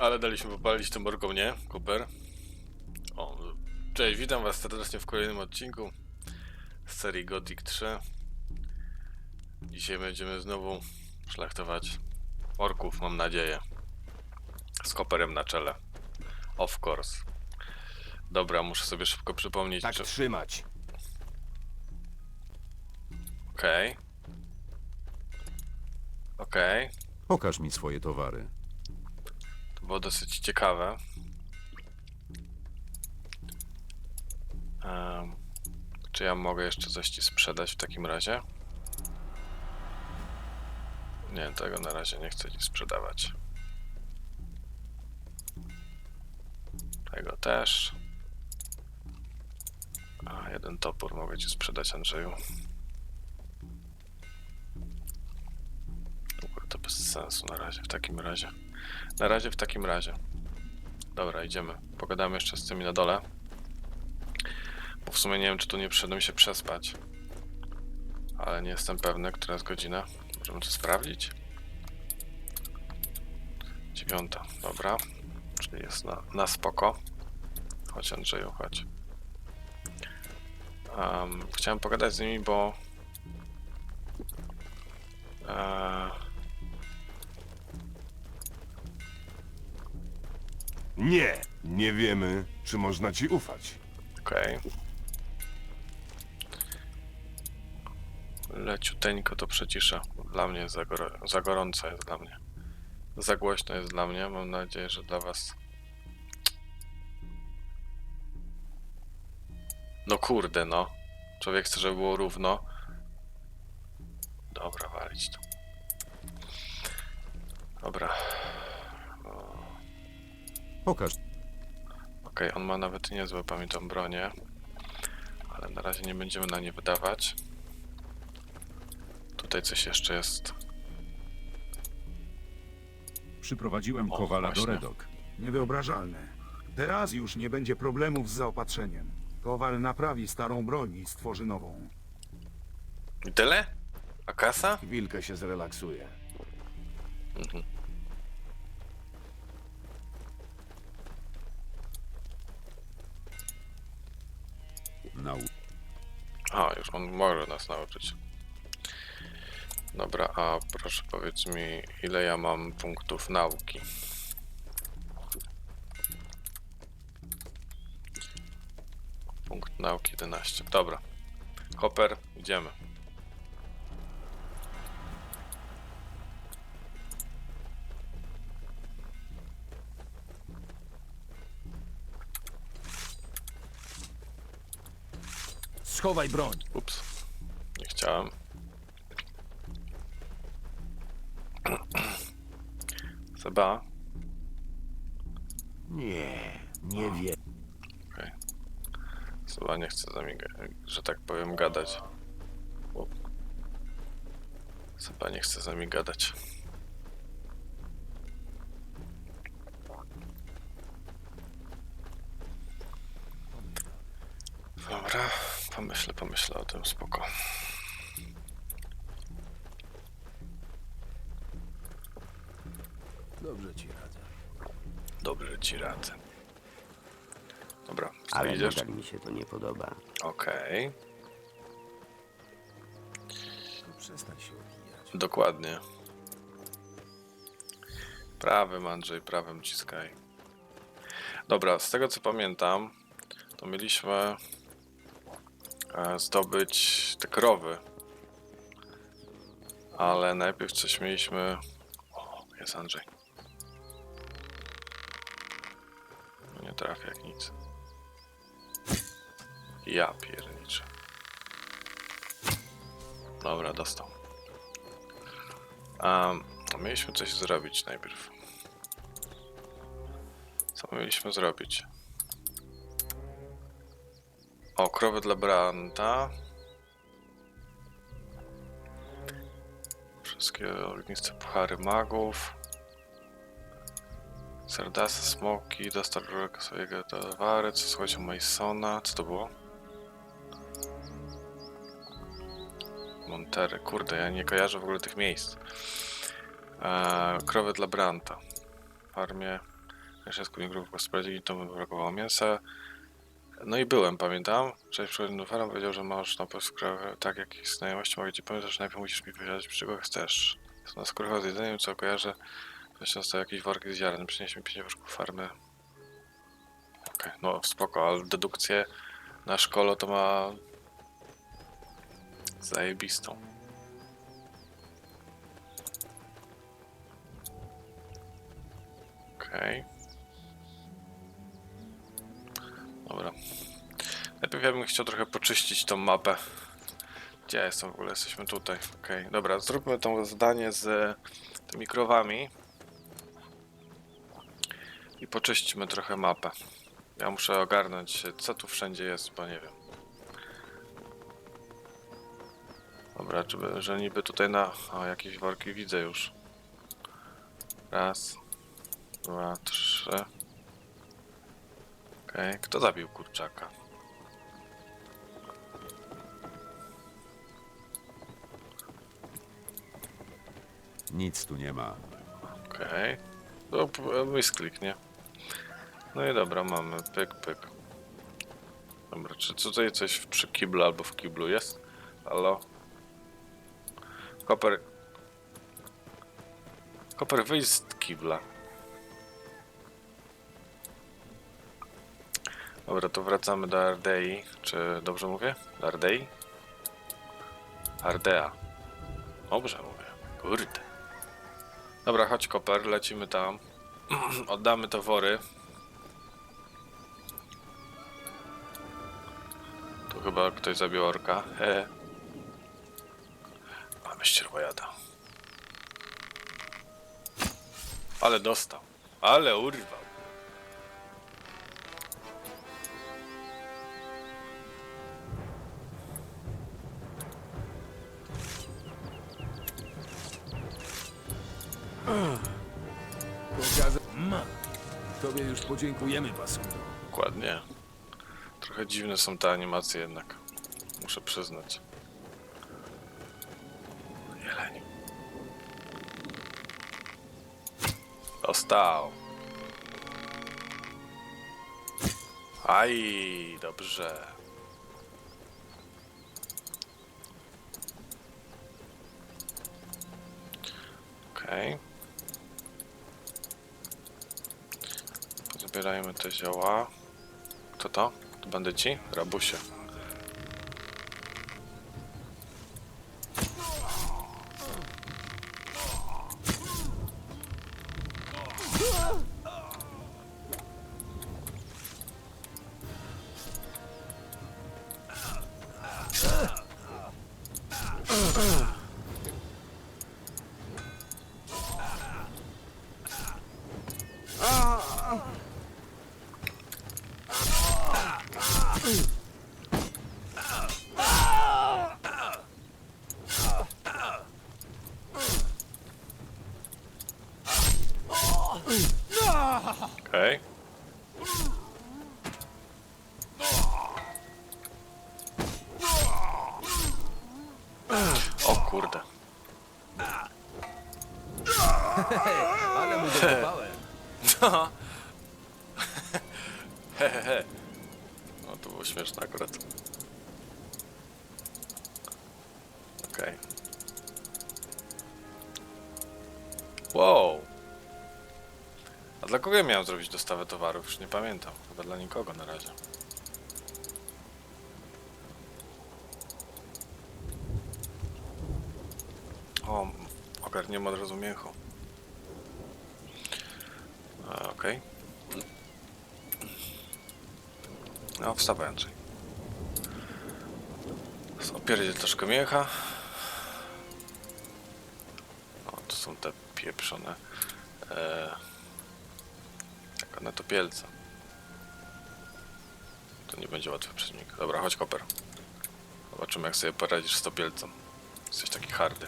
Ale daliśmy popalić tym orkom, nie? Cooper. O, cześć, witam was serdecznie w kolejnym odcinku z serii Gothic 3. Dzisiaj będziemy znowu szlachtować orków, mam nadzieję. Z Cooperem na czele. Of course. Dobra, muszę sobie szybko przypomnieć, Tak czy... trzymać. Okej. Okej. Pokaż mi swoje towary. Było dosyć ciekawe. Em, czy ja mogę jeszcze coś ci sprzedać w takim razie? Nie, tego na razie nie chcę ci sprzedawać. Tego też. A, jeden topór mogę ci sprzedać, Andrzeju. To bez sensu na razie, w takim razie. Na razie w takim razie. Dobra, idziemy. Pogadamy jeszcze z tymi na dole. Bo w sumie nie wiem, czy tu nie przyszedłem się przespać. Ale nie jestem pewny, która jest godzina. Możemy to sprawdzić? Dziewiąta, dobra. Czyli jest na, na spoko. Chodź Andrzeju, chodź. Em, chciałem pogadać z nimi, bo... Eee, Nie, nie wiemy, czy można ci ufać. Okej. Leciuteńko to przeciszę. Dla mnie za, goro- za gorąco jest dla mnie. Za głośno jest dla mnie. Mam nadzieję, że dla was. No kurde, no. Człowiek chce, żeby było równo. Dobra, walić to. Dobra. Pokaż. Okej, on ma nawet niezłe, pamiętam, bronię. Ale na razie nie będziemy na nie wydawać. Tutaj coś jeszcze jest. Przyprowadziłem O, Kowala właśnie. do Redok. Niewyobrażalne. Teraz już nie będzie problemów z zaopatrzeniem. Kowal naprawi starą broń i stworzy nową. I tyle? A kasa? Wilkę się zrelaksuje. Mhm. A, już on może nas nauczyć. Dobra, a proszę powiedz mi, ile ja mam punktów nauki? Punkt nauki 11. Dobra. Hopper, idziemy. Schowaj broń. Ups. Nie chciałem. Seba, Nie, nie wiem. Seba nie chce z nami, że tak powiem, gadać. Seba nie chce z nami gadać. Pomyślę, pomyślę o tym, spoko. Dobrze ci radzę. Dobrze ci radzę. Dobra, Ale idziesz? nadal mi się to nie podoba. Okej, To przestań się opijać. dokładnie. Prawym, Andrzej, prawym ciskaj. Dobra, z tego co pamiętam, to mieliśmy zdobyć te krowy. Ale najpierw coś mieliśmy... O, jest Andrzej. Nie trafia jak nic. Ja pierniczę. Dobra, dostał. Um, mieliśmy coś zrobić najpierw. Co mieliśmy zrobić? O, krowy dla Branta. Wszystkie ogniste puchary magów. Serdasy, smoki, dostarcz swojego towary, co słuchać o Masona. Co to było? Montery, kurde, ja nie kojarzę w ogóle tych miejsc. Eee, krowy dla Branta. W farmie Jeszcze skórników gospodarki, to by brakowało mięsa. No i byłem, pamiętam. Cześć, farm powiedział, że masz na poskrawę tak jakieś znajomości. Mogę ci powiedzieć, że najpierw musisz mi powiedzieć, czego chcesz. Na skórach z jedzeniem, co kojarzę. Właśnie zostały jakieś worki z ziaren. Przynieś mi pięć worków farmy. Okej, no spoko, ale dedukcję na szkole to ma zajebistą. Okej. Dobra. Najpierw ja bym chciał trochę poczyścić tą mapę. Gdzie ja jestem w ogóle? Jesteśmy tutaj. Okej, dobra, zróbmy to zadanie z tymi krowami. I poczyśćmy trochę mapę. Ja muszę ogarnąć, co tu wszędzie jest, bo nie wiem. Dobra, czy, by- że niby tutaj na... O, jakieś worki widzę już. Raz. Dwa, trzy. Okej, kto zabił kurczaka? Nic tu nie ma. Okej. P- misklik, nie? No i dobra, mamy. Pyk, pyk. Dobra, czy tutaj coś przy kiblu albo w kiblu jest? Halo? Koper... Koper, wyjdź z kibla. Dobra, to wracamy do Ardei. Czy dobrze mówię? Ardei? Ardea. Dobrze mówię. Kurde. Dobra, chodź Koper, lecimy tam. Oddamy towory. Tu chyba ktoś zabił orka. He. Mamy ścierwojada. Ale dostał. Ale urwał. Podziękujemy, Pasundo. Dokładnie. Trochę dziwne są te animacje jednak. Muszę przyznać. Jeleń. Dostał. Aj, dobrze. Okej. Zbierajmy te zioła. Kto to? To bandyci? Rabusie. Zrobić dostawę towarów? Już nie pamiętam. Chyba dla nikogo na razie. O, ogarniemy od razu mięcho. Okej. No, wstawający. Opierdziel troszkę mięcha. O, to są te pieprzone... E, taka netopielca. To nie będzie łatwy przeciwnik. Dobra, chodź koper. Zobaczymy jak sobie poradzisz z topielcą. Jesteś taki hardy.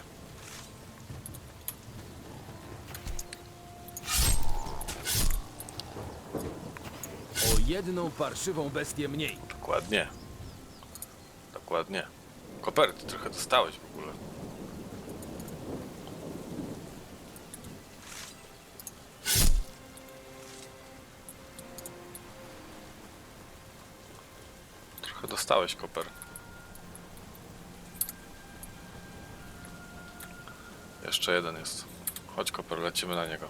O jedną parszywą bestię mniej. Dokładnie. Dokładnie. Koper, ty trochę dostałeś w ogóle. Dostałeś, Koper. Jeszcze jeden jest. Chodź, Koper, lecimy na niego.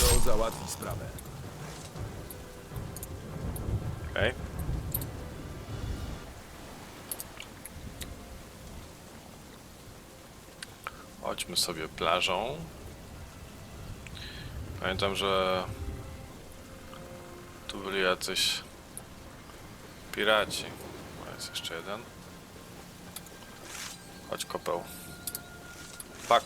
To załatwi sprawę. Okej. Chodźmy sobie plażą. Pamiętam, że tu byli jacyś piraci. O, jest jeszcze jeden. Chodź kopeł. Pak.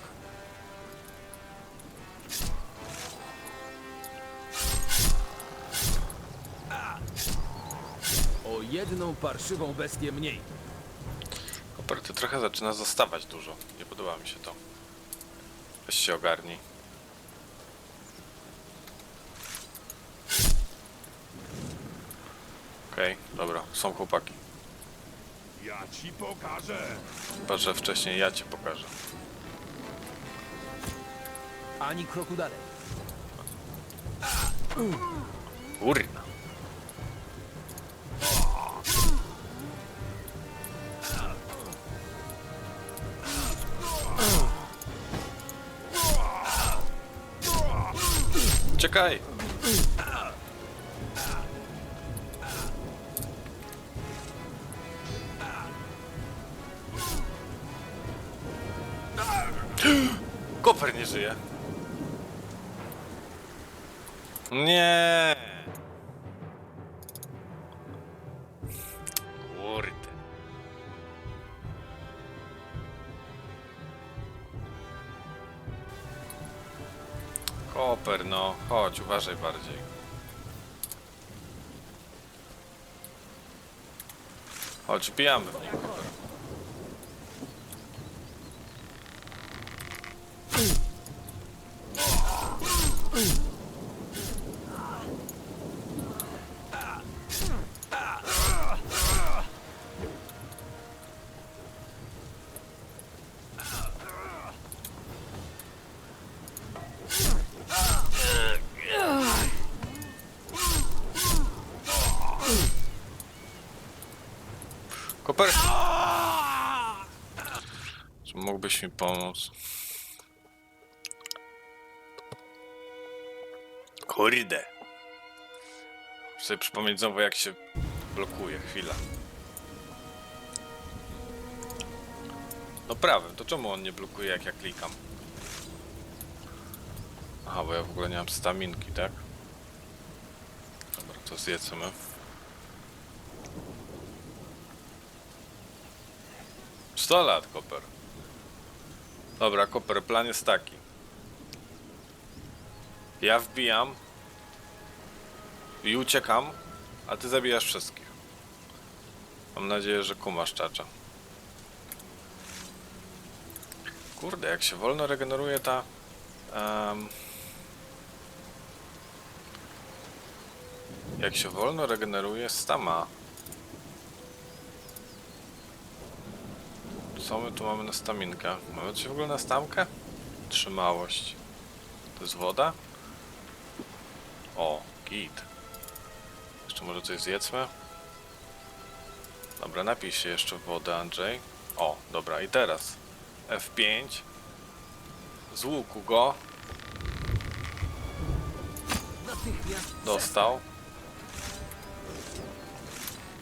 O jedną parszywą bestię mniej. Koper, ty trochę zaczyna zostawać dużo. Nie podoba mi się to. Weź się ogarnij. Okej, dobra, są chłopaki. Ja ci pokażę. Chyba, że wcześniej ja ci pokażę. Ani kroku dalej. Kurna. Czekaj! Koper, no, chodź, uważaj bardziej. Chodź, bijamy w niego, Koper. Koper! Czy mógłbyś mi pomóc? Kurde. Muszę sobie przypomnieć znowu jak się blokuje. Chwila. No prawym, to czemu on nie blokuje jak ja klikam? Aha, bo ja w ogóle nie mam staminki, tak? Dobra, to zjedzmy. Sto lat, Koper. Dobra, Koper, plan jest taki. Ja wbijam i uciekam, a ty zabijasz wszystkich. Mam nadzieję, że kumasz czacza. Kurde, jak się wolno regeneruje ta... em, jak się wolno regeneruje stama. Co my tu mamy na staminkę? Mamy coś w ogóle na stamkę? Trzymałość. To jest woda? O, git. Jeszcze może coś zjedzmy? Dobra, napij się jeszcze wodę, Andrzej. O, dobra, i teraz F5 z łuku go dostał.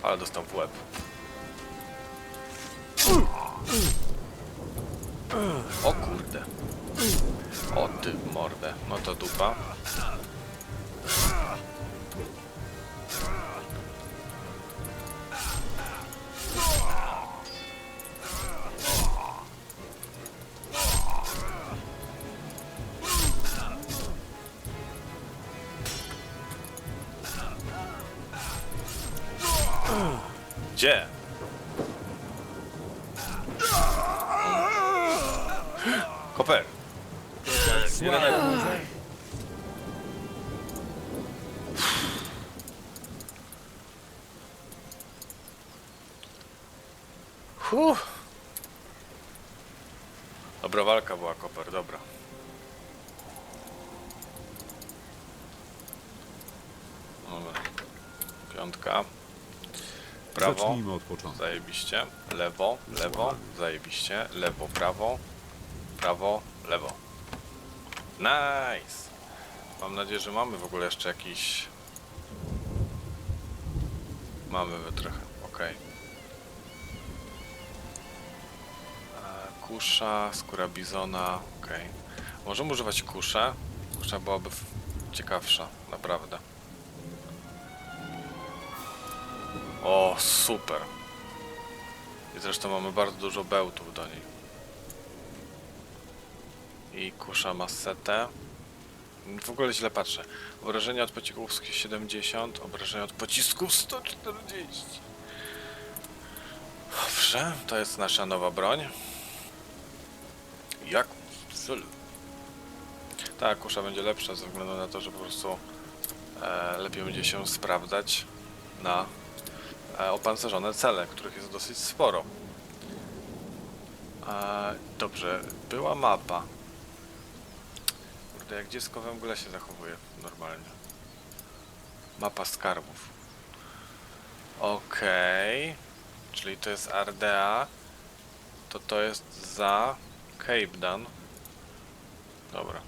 Ale dostał w łeb. O kurde. O ty mordę. No to dupa. Huh. Dobra, walka była, Koper, dobra. Dobra. Piątka. Prawo. Zacznijmy od początku. Zajebiście. Lewo, lewo, zajebiście. Lewo, prawo. Prawo, lewo. Nice! Mam nadzieję, że mamy w ogóle jeszcze jakiś... Mamy wytrych, okej. Kusza, skóra bizona, okej. Możemy używać kuszę. Kusza byłaby ciekawsza, naprawdę. O, super. I zresztą mamy bardzo dużo bełtów do niej. I kusza ma setę. W ogóle źle patrzę. Obrażenia od pocisków 70, obrażenia od pocisków 140. Dobrze, to jest nasza nowa broń. Jak styl. Ta kusza będzie lepsza ze względu na to, że po prostu e, lepiej będzie się sprawdzać na e, opancerzone cele, których jest dosyć sporo. E, dobrze, była mapa. Kurde, jak dziecko we mgle się zachowuje normalnie. Mapa skarbów. Okej. Czyli to jest Ardea. To to jest za Cape Dan. Dobra.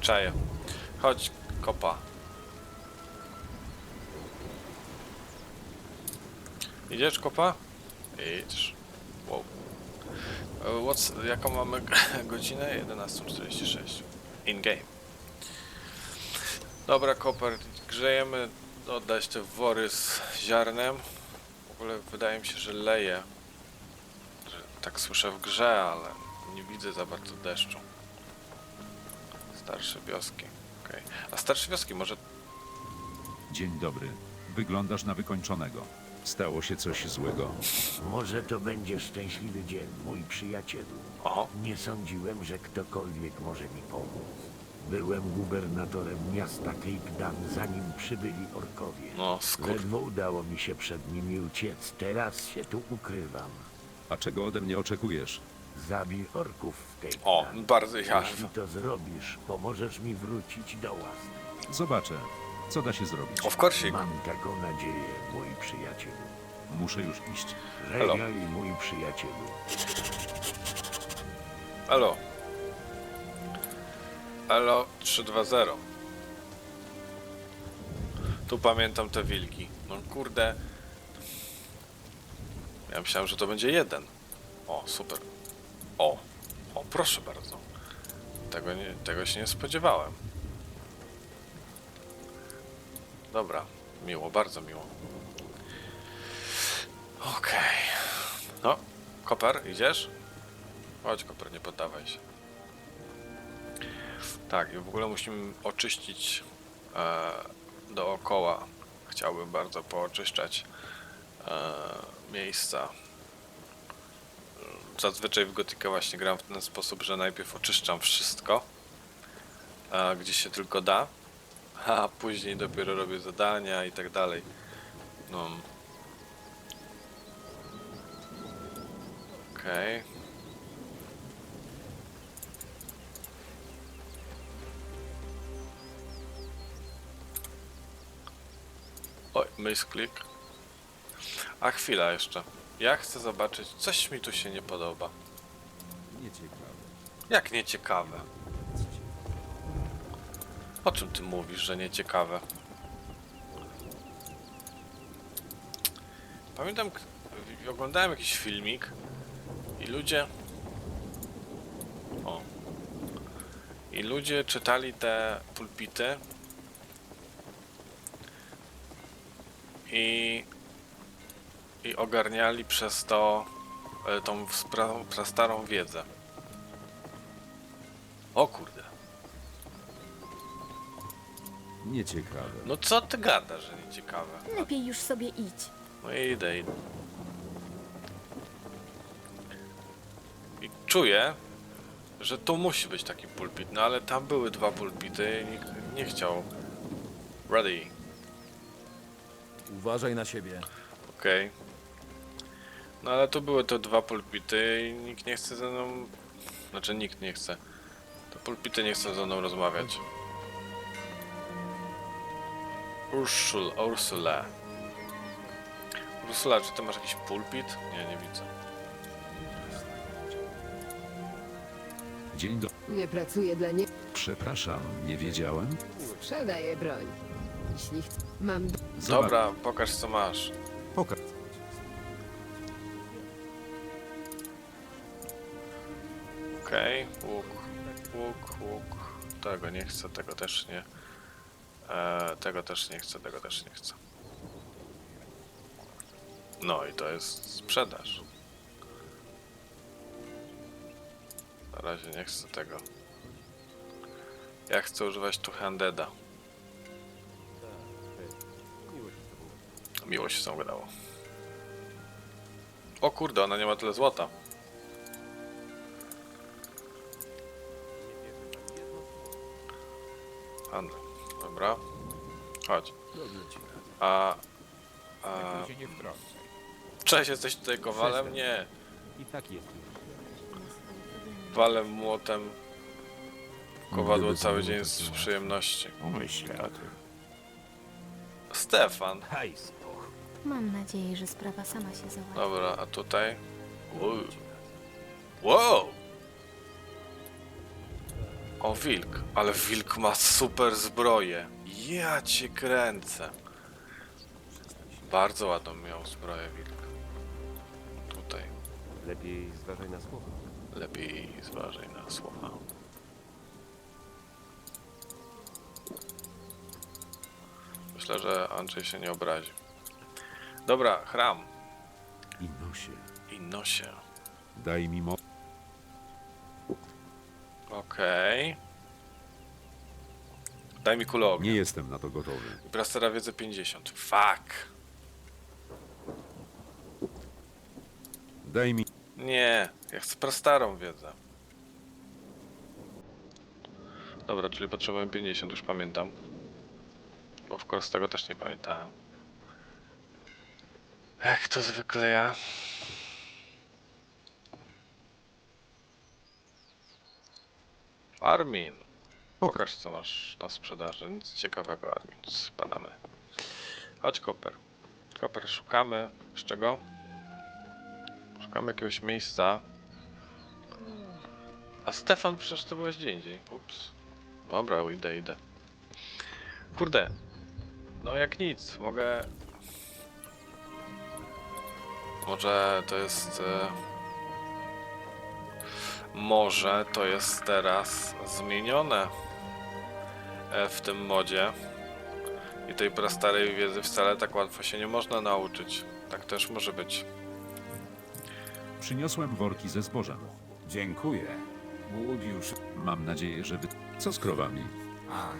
Czaję. Chodź, kopa. Idziesz, kopa? Idź. Wow. E, What's, jaką mamy godzinę? 11.46. In game. Dobra, koper, grzejemy. Oddać te wory z ziarnem. W ogóle wydaje mi się, że leje. Tak słyszę w grze, ale nie widzę za bardzo deszczu. Starsze wioski. Okej. A starsze wioski może Dzień dobry. Wyglądasz na wykończonego. Stało się coś złego. Może to będzie szczęśliwy dzień, mój przyjacielu. Oho. Nie sądziłem, że ktokolwiek może mi pomóc. Byłem gubernatorem miasta Cape Dan, zanim przybyli orkowie. No, skur... Ledwo udało mi się przed nimi uciec. Teraz się tu ukrywam. A czego ode mnie oczekujesz? Zabij orków w Cape O, bardzo ja. Jeśli to zrobisz, pomożesz mi wrócić do łask. Zobaczę. Co da się zrobić? Of course. Mam taką nadzieję, mój przyjacielu. Muszę już iść. Halo. Żegnaj, mój przyjacielu. Elo. Elo 320. Tu pamiętam te wilki. No kurde. Ja myślałem, że to będzie jeden. O, super. O. O, proszę bardzo. Tego, nie, tego się nie spodziewałem. Dobra. Miło, bardzo miło. Okej. No, Koper, idziesz? Chodź, Koper, nie poddawaj się. Tak, i w ogóle musimy oczyścić e, dookoła. Chciałbym bardzo pooczyszczać e, miejsca. Zazwyczaj w Gotykę właśnie gram w ten sposób, że najpierw oczyszczam wszystko, gdzie się tylko da, a później dopiero robię zadania i tak dalej. No. Okej. Oj, misklik. A chwila jeszcze. Ja chcę zobaczyć, coś mi tu się nie podoba. Nieciekawe. Jak nieciekawe? O czym ty mówisz, że nieciekawe? Pamiętam, oglądałem jakiś filmik i ludzie... O. I ludzie czytali te pulpity i i ogarniali przez to e, tą prastarą wiedzę. O kurde. Nieciekawe. No co ty gadasz, że nie ciekawe? Lepiej już sobie idź. No idę, idę. I czuję, że tu musi być taki pulpit, no ale tam były dwa pulpity i nikt nie chciał. Ready. Uważaj na siebie. Okej. No ale tu były te dwa pulpity i nikt nie chce ze mną Znaczy nikt nie chce. Te pulpity nie chcą ze mną rozmawiać. Ursul, Ursula. Ursula, czy ty masz jakiś pulpit? Nie, nie widzę. Dzień dobry. Nie pracuję dla nie. Przepraszam, nie wiedziałem. Sprzedaję broń. Jeśli chcę. Mam. Zobacz- Dobra, pokaż co masz. Pokaż. Okej, łuk, łuk, łuk. Tego nie chcę, tego też nie. E, tego też nie chcę, tego też nie chcę. No i to jest sprzedaż. Na razie nie chcę tego. Ja chcę używać tu handeda. Miło się z tą gadało. O kurde, ona nie ma tyle złota. Handel. Dobra. Chodź. A... a... Cześć, jesteś tutaj kowalem? Nie. I tak jest. Walem młotem kowadło Gdyby to cały było dzień takie z łatwe. przyjemności. Pomyślę o tym. Stefan. Mam nadzieję, że sprawa sama się załatwi. Dobra, a tutaj? Wow. wow! O, wilk. Ale wilk ma super zbroję. Ja cię kręcę. Bardzo ładną miał zbroję wilk. Tutaj. Lepiej zważaj na słowo. Lepiej zważaj na słowa. Myślę, że Andrzej się nie obrazi. Dobra, chram. I nosie. I nosie. Daj mi mo... Okej. Daj mi kulę ognia. Nie jestem na to gotowy. Brastera wiedzy 50. Fuck. Daj mi... Nie, ja chcę prastarą wiedzę. Dobra, czyli potrzebuję 50, już pamiętam. Bo w tego też nie pamiętałem. Jak to zwykle ja. Armin. Pokaż co masz na sprzedaży. Nic ciekawego, Armin. Spadamy. Chodź, Koper. Koper, szukamy. Z czego? Szukamy jakiegoś miejsca. A Stefan, przecież to byłeś gdzie indziej. Ups. Dobra, idę, idę. Kurde. No jak nic, mogę... Może to jest... E... Może to jest teraz zmienione e, w tym modzie. I tej prastarej wiedzy wcale tak łatwo się nie można nauczyć. Tak też może być. Przyniosłem worki ze zbożem. Dziękuję. Łódź już. Mam nadzieję, że wy... Co z krowami? Ach.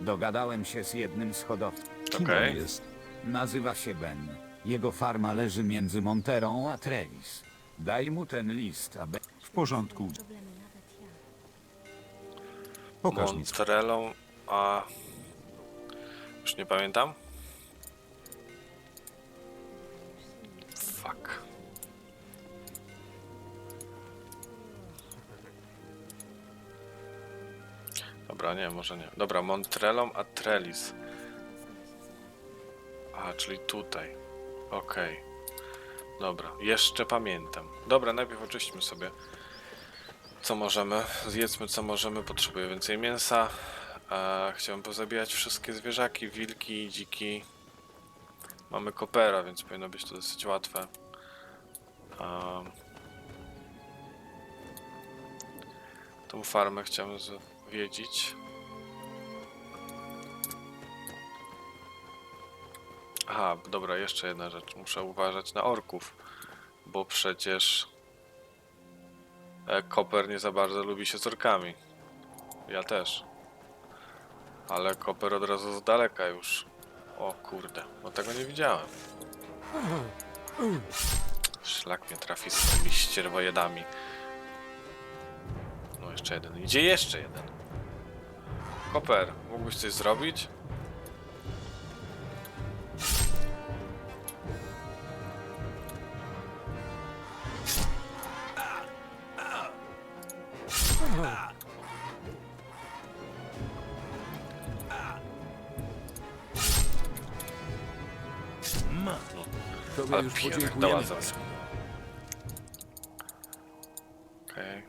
Dogadałem się z jednym z hodowców. Kim Okej. on jest? Nazywa się Ben. Jego farma leży między Monterą a Trevis. Daj mu ten list, aby... porządku. Pokaż mi swój. Montrelą, a... Już nie pamiętam? Fuck. Dobra, nie, może nie. Dobra, Montrelą a Trellis. A, czyli tutaj. Okej. Dobra, jeszcze pamiętam. Dobra, najpierw oczyśćmy sobie co możemy. Zjedzmy co możemy, potrzebuję więcej mięsa. E, chciałem pozabijać wszystkie zwierzaki, wilki, dziki. Mamy kopera, więc powinno być to dosyć łatwe. Um, tą farmę chciałem zwiedzić. Aha, dobra, jeszcze jedna rzecz. Muszę uważać na orków, bo przecież e, Koper nie za bardzo lubi się z orkami. Ja też. Ale Koper od razu z daleka już. O kurde, no tego nie widziałem. Szlak mnie trafi z tymi ścierwojedami. No jeszcze jeden. Idzie jeszcze jeden. Koper, mógłbyś coś zrobić? Tobie Ale już podziękujemy, Paskudo. Okej.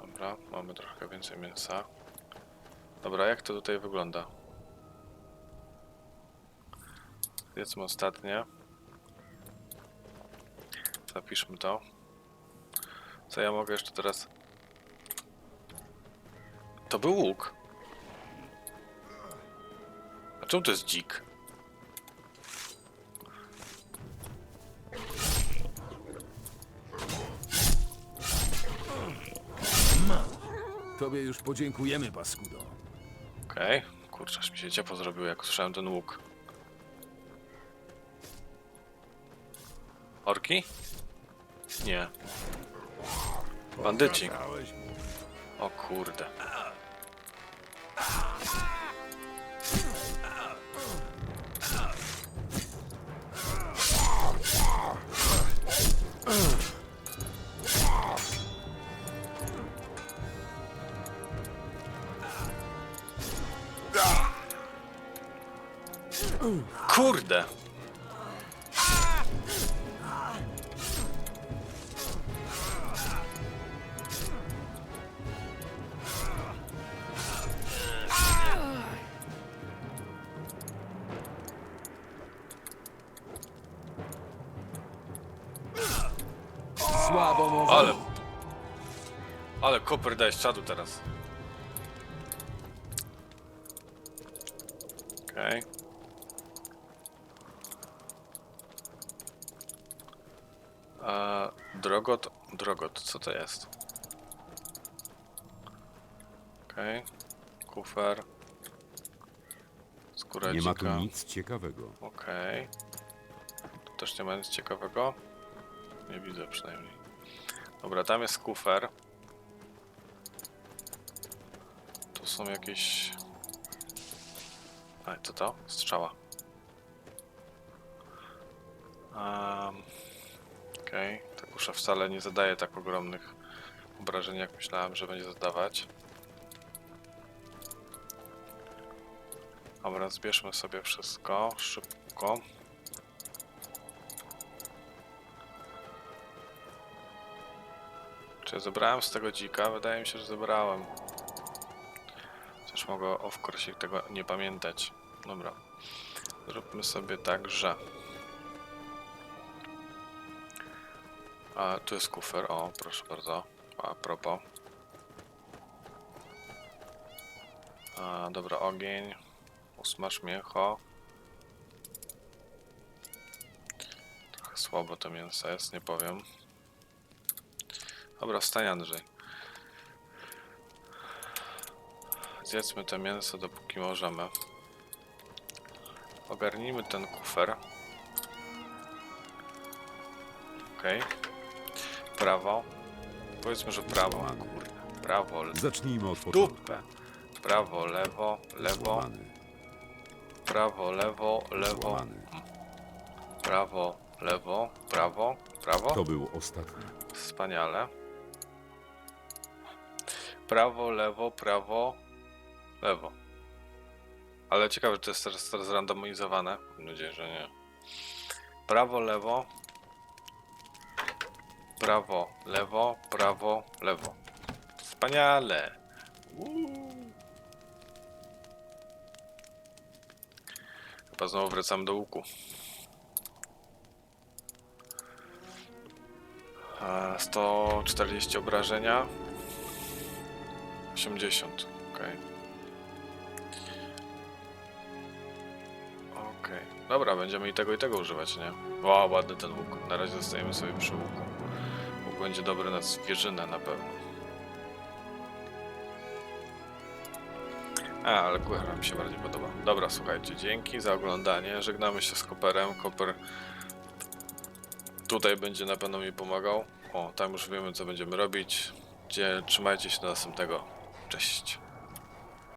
Dobra, mamy trochę więcej mięsa. Dobra, jak to tutaj wygląda? Jedzmy ostatnie. Zapiszmy to. Co ja mogę jeszcze teraz... To był łuk. A czemu to jest dzik? Tobie już podziękujemy, Paskudo. Okej. Kurczę, aż mi się ciepło zrobiło, jak usłyszałem ten łuk. Orki? Nie. Bandyci. O kurde. Kurde! Słabo może. Ale... Ale koper dałeś czadu teraz. Drogot, co to jest? Okej. Kufer. Skóra Nie ma tu dzika. nic ciekawego. Okej. Tu też nie ma nic ciekawego. Nie widzę przynajmniej. Dobra, tam jest kufer. Tu są jakieś... A, to to? Strzała. Um, Okej, wcale nie zadaje tak ogromnych obrażeń, jak myślałem, że będzie zadawać. Dobra, zbierzmy sobie wszystko szybko. Czy zebrałem z tego dzika? Wydaje mi się, że zebrałem. Chociaż mogę of course tego nie pamiętać. Dobra. Zróbmy sobie tak, że... A, tu jest kufer. O, proszę bardzo. A propos. A, dobra, ogień. Usmaż mięcho. Trochę słabo to mięso jest, nie powiem. Dobra, wstań Andrzej. Zjedzmy to mięso dopóki możemy. Ogarnijmy ten kufer. Okej. Prawo. Powiedzmy, że prawo. Kurde. Prawo, le- Zacznijmy od początku. dupę. Prawo, lewo, lewo, Złamany, prawo, lewo, lewo, złamany. prawo, lewo, prawo, prawo. To był ostatni. Wspaniale. Prawo, lewo, prawo, lewo. Ale ciekawe, czy to jest teraz, teraz randomizowane. Mam nadzieję, że nie. Prawo, lewo. Prawo, lewo, prawo, lewo. Wspaniale. Chyba znowu wracam do łuku. E, 140 obrażenia. 80, okej. Okej. Dobra, będziemy i tego i tego używać, nie? O, ładny ten łuk. Na razie zostajemy sobie przy łuku. Będzie dobry na zwierzynę na pewno. A, ale kuchara mi się bardziej podoba. Dobra, słuchajcie, dzięki za oglądanie. Żegnamy się z Koperem. Koper tutaj będzie na pewno mi pomagał. O, tam już wiemy co będziemy robić. Trzymajcie się do następnego. Cześć.